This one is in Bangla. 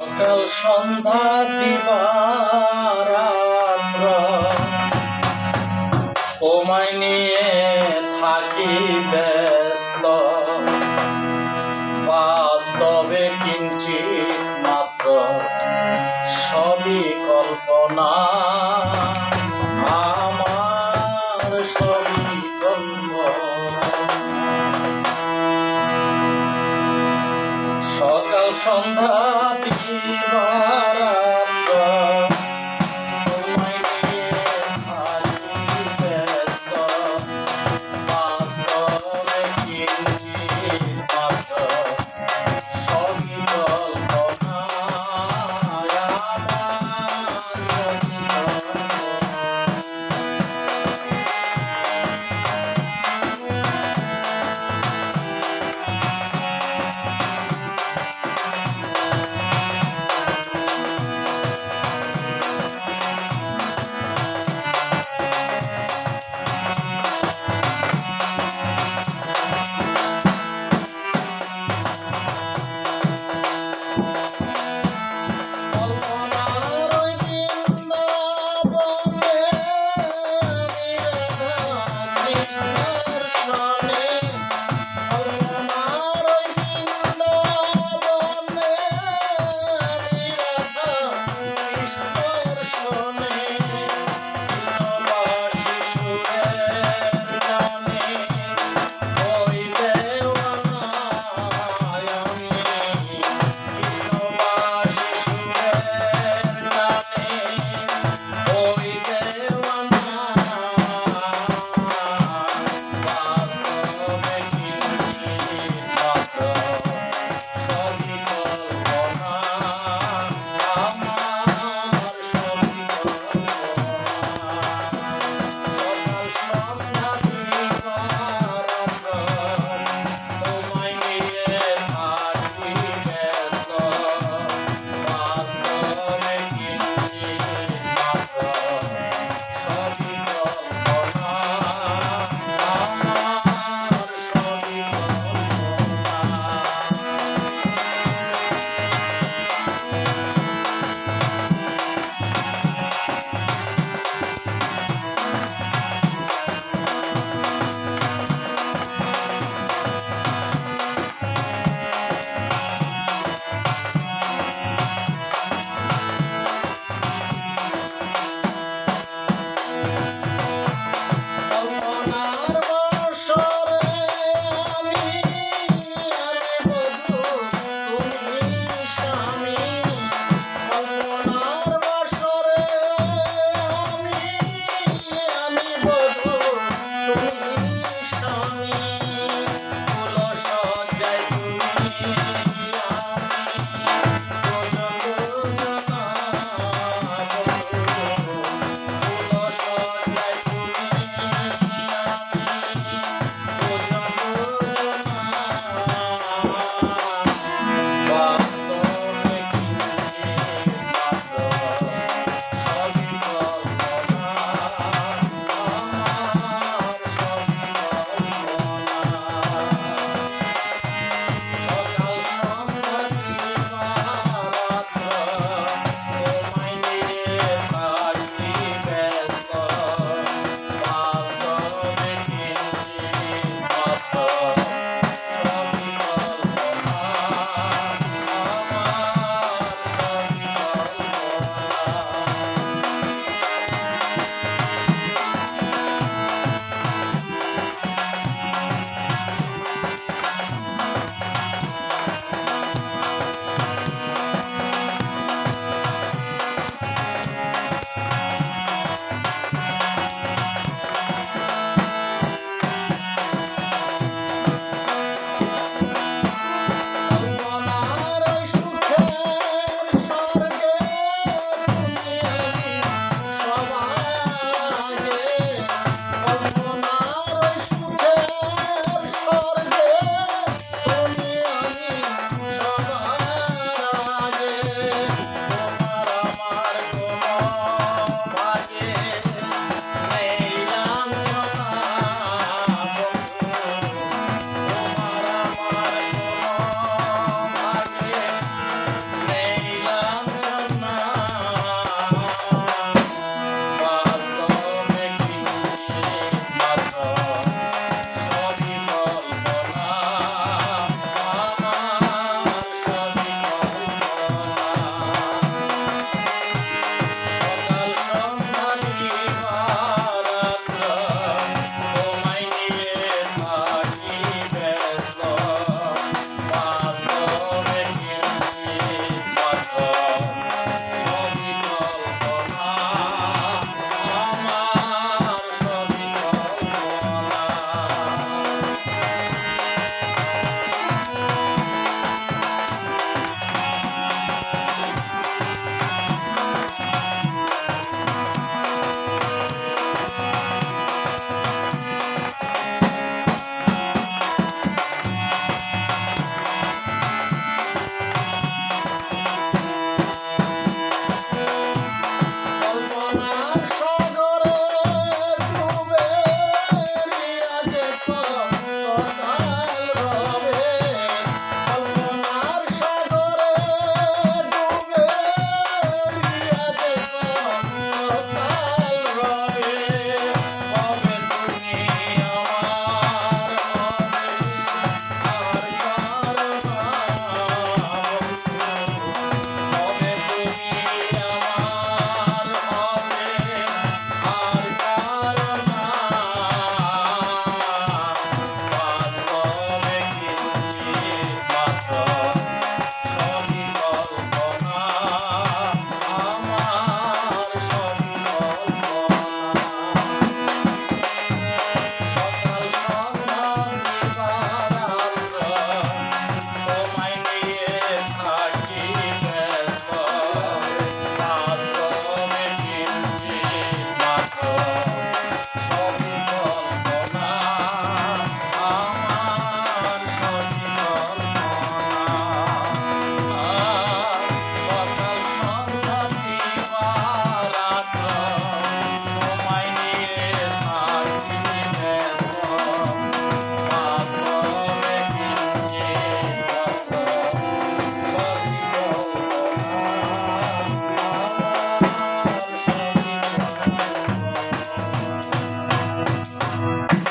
সকাল সন্ধ্যা দিবারাত্র। তোমায় নিয়ে থাকি ব্যস্ত। বাস্তবে কিঞ্চিত মাত্র সবই কল্পনা। সন্ধ্যা দিল